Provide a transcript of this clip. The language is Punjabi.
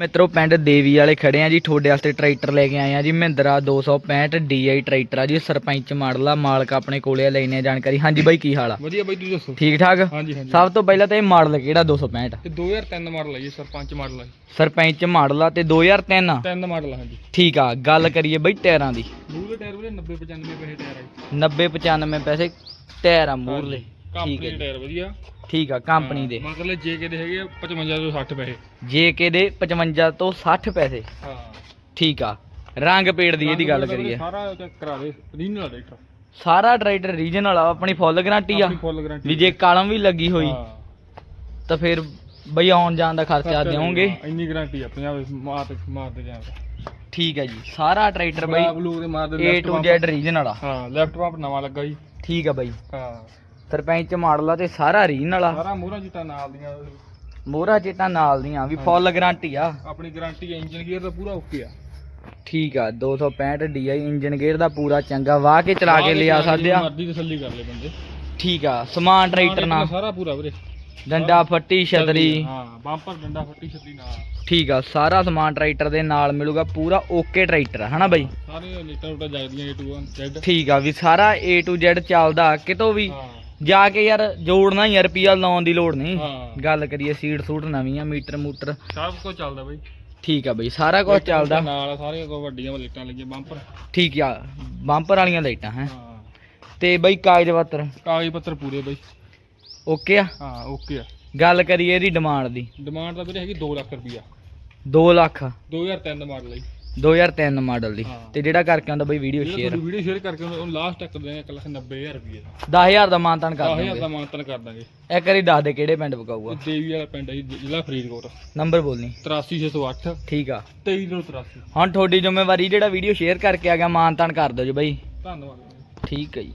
ਮਿੱਤਰੋ ਪਿੰਡ ਦੇਵੀ ਵਾਲੇ ਖੜੇ ਆ ਜੀ। ਤੁਹਾਡੇ ਵਾਸਤੇ ਟਰੈਕਟਰ ਲੈ ਕੇ ਆਏ ਆ ਜੀ। ਮਹਿੰਦਰਾ 265 DI ਟਰੈਕਟਰ ਆ ਜੀ। ਸਰਪੰਚ ਮਾਡਲ ਆ ਮਾਲਕ ਆਪਣੇ ਕੋਲੇ ਆ ਲੈਣੇ ਆ ਜਾਣਕਾਰੀ। ਹਾਂਜੀ ਬਾਈ ਕੀ ਹਾਲ ਆ? ਵਧੀਆ ਬਾਈ ਤੁਸੀਂ ਦੱਸੋ? ਠੀਕ ਠਾਕ? ਹਾਂਜੀ ਹਾਂਜੀ। ਸਭ ਤੋਂ ਪਹਿਲਾਂ ਤਾਂ ਇਹ ਮਾਡਲ ਕਿਹੜਾ 265 ਤੇ 2003 ਮਾਡਲ ਹੈ ਜੀ ਸਰਪੰਚ ਮਾਡਲ ਸਰਪੰਚ ਮਾਡਲ ਆ ਤੇ 2003 ਆ। ਤਿੰਨ ਮਾਡਲ ਹੈ ਹਾਂਜੀ। ਠੀਕ ਆ ਗੱਲ ਕਰੀਏ ਬਈ ਟਾਇਰਾਂ ਦੀ। ਮੂਹਰੇ ਟਾਇਰ ਵੀਰੇ 90 95 ਪੈਸੇ ਟਾਇਰ ਹੈ 90 95 ਪੈਸੇ ਟਾਇਰ ਆ ਮੂਰਲੇ ਠੀਕ ਹੈ। ਟਾਇਰ ਵਧੀਆ। ਠੀਕ ਆ ਕੰਪਨੀ ਦੇ। ਮਤਲਬ ਜੇ ਕੇ ਦੇ ਹੈਗੇ ਆ 55 ਤੋਂ 60 ਪੈਸੇ। JK ਦੇ 55 ਤੋਂ 60 ਪੈਸੇ। ਹਾਂ। ਠੀਕ ਆ ਰੰਗ ਪੇੜ ਦੀ ਇਹਦੀ ਗੱਲ ਕਰੀਏ। ਸਾਰਾ ਚੈੱਕ ਕਰਾ ਦੇ ਰੀਜਨਲ ਟਰੈਕਟਰ ਸਾਰਾ ਟਰੈਕਟਰ ਰੀਜਨਲ ਆ ਆਪਣੀ ਫੁੱਲ ਗਾਰੰਟੀ ਆ। ਵੀ ਜੇ ਕਾਲਮ ਵੀ ਲੱਗੀ ਹੋਈ ਤਾਂ ਫਿਰ ਬਈ ਆਉਣ ਜਾਣ ਦਾ ਖਰਚਾ ਦਿਓਗੇ ਇੰਨੀ ਗਾਰੰਟੀ ਆ 50 ਮਾਰ ਤੇ ਮਾਰ ਤੇ ਜਾਂ ਠੀਕ ਹੈ ਜੀ ਸਾਰਾ ਟਰੈਕਟਰ ਬਈ ਬਲੂ ਦੇ ਮਾਰ ਦੇ ਹਾਂ ਲੈਫਟ ਪੰਪ ਨਵਾਂ ਲੱਗਾ ਜੀ। ਠੀਕ ਆ ਬਈ। ਹਾਂ। ਸਰਪੰਚ ਮਾਡਲ ਆ ਤੇ ਸਾਰਾ ਰੀਜਨਲ ਆ ਸਾਰਾ ਮੂਹਰਾ ਜਿੱਟਾ ਨਾਲ ਦੀਆਂ ਮੋਹਰਾ ਚੇਟਾ ਨਾਲ ਦੀਆਂ ਵੀ ਫੁੱਲ ਗਾਰੰਟੀ ਆ। ਆਪਣੀ ਗਾਰੰਟੀ ਹੈ ਇੰਜਨ ਗੇਅਰ ਦਾ ਪੂਰਾ ਓਕੇ ਆ। ਠੀਕ ਆ 265 DI ਇੰਜਨ ਗੇਅਰ ਦਾ ਪੂਰਾ ਚੰਗਾ ਵਾਹ ਕੇ ਚਲਾ ਕੇ ਲਿਆ ਸਕਦੇ ਆ ਮਰਜ਼ੀ ਤਸੱਲੀ ਕਰ ਲੈ ਬੰਦੇ। ਠੀਕ ਆ ਸਮਾਨ ਟਰੈਕਟਰ ਨਾਲ। ਸਾਰਾ ਪੂਰਾ ਵੀਰੇ। ਡੰਡਾ ਫੱਟੀ ਛਤਰੀ। ਹਾਂ ਬੰਪਰ ਡੰਡਾ ਫੱਟੀ ਛੱਤਰੀ ਨਾਲ। ਠੀਕ ਆ ਸਾਰਾ ਸਮਾਨ ਟਰੈਕਟਰ ਦੇ ਨਾਲ ਮਿਲੂਗਾ ਪੂਰਾ ਓਕੇ ਟਰੈਕਟਰ ਆ ਹਨਾ ਬਾਈ? ਸਾਰੇ ਲੀਟਰ ਉਟਾ ਜਗਦੀਆਂ A to Z ਠੀਕ ਆ ਵੀ ਸਾਰਾ A to Z ਚੱਲਦਾ ਕਿਤੋਂ ਵੀ। ਹਾਂ। ਜਾ ਕੇ ਯਾਰ ਜੋੜਨਾ ਹੀ ਰੁਪਿਆ ਲਾਉਣ ਦੀ ਲੋੜ ਨਹੀਂ। ਹਾਂ। ਗੱਲ ਕਰੀਏ ਸੀਟ ਸੂਟ ਨਵੀਆਂ ਮੀਟਰ ਮੂਟਰ। ਸਭ ਕੁਝ ਚੱਲਦਾ ਬਾਈ। ਠੀਕ ਆ ਬਈ ਸਾਰਾ ਕੁਝ ਚੱਲਦਾ। ਨਾਲ ਸਾਰੇ ਕੋ ਵੱਡੀਆਂ ਲਾਈਟਾਂ ਲੱਗੀਆਂ ਬੰਪਰ। ਠੀਕ ਆ ਬੰਪਰ ਵਾਲੀਆਂ ਲਾਈਟਾਂ ਹੈ। ਹਾਂ। ਤੇ ਬਈ ਕਾਗਜ਼ ਪੱਤਰ। ਕਾਗਜ਼ ਪੱਤਰ ਪੂਰੇ ਬਾਈ। ਓਕੇ ਆ? ਹਾਂ ਓਕੇ ਆ। ਗੱਲ ਕਰੀਏ ਇਹਦੀ ਡਿਮਾਂਡ ਦੀ। ਡਿਮਾਂਡ ਤਾਂ ਵੀਰੇ ਹੈਗੀ 2 ਲੱਖ ਰੁਪਈਆ। 2 ਲੱਖ। 2003 ਦਾ ਮਾਡਲ ਹੈ 2003 ਮਾਡਲ ਦੀ। ਹਾਂ। ਤੇ ਜਿਹੜਾ ਕਰਕੇ ਆਉਂਦਾ ਬਈ ਵੀਡੀਓ ਜਿਹੜਾ ਸ਼ੇਅਰ ਤੁਹਾਡੀ ਵੀਡੀਓ ਸ਼ੇਅਰ ਕਰਕੇ ਉਹਨੂੰ ਲਾਸਟ ਤੱਕ ਦੇ 1 ਲੱਖ 90000 ਰੁਪਏ ਦਾ। 10000 ਦਾ ਮਾਨਤਾਨ ਕਰ 10000 ਦਾਂਗੇ ਦਾ ਮਾਨਤਨ ਕਰ ਦਾਂਗੇ ਇੱਕ ਵਾਰੀ ਦੱਸ ਦੇ ਕਿਹੜੇ ਪਿੰਡ ਇਹ ਦੇਵੀ ਵਾਲਾ ਪਿੰਡ ਹੈ ਜੀ, ਜ਼ਿਲ੍ਹਾ ਫਰੀਦਕੋਟ। ਨੰਬਰ ਬੋਲਨੀ 83608 ਠੀਕ ਆ। 2383 ਹੁਣ ਤੁਹਾਡੀ ਜ਼ਿੰਮੇਵਾਰੀ ਜਿਹੜਾ ਵੀਡੀਓ ਸ਼ੇਅਰ ਕਰਕੇ ਆ ਗਿਆ ਮਾਨਤਾਨ ਕਰ ਦਿਓ ਜੀ ਬਈ। ਧੰਨਵਾਦ। ਠੀਕ ਹੈ ਜੀ।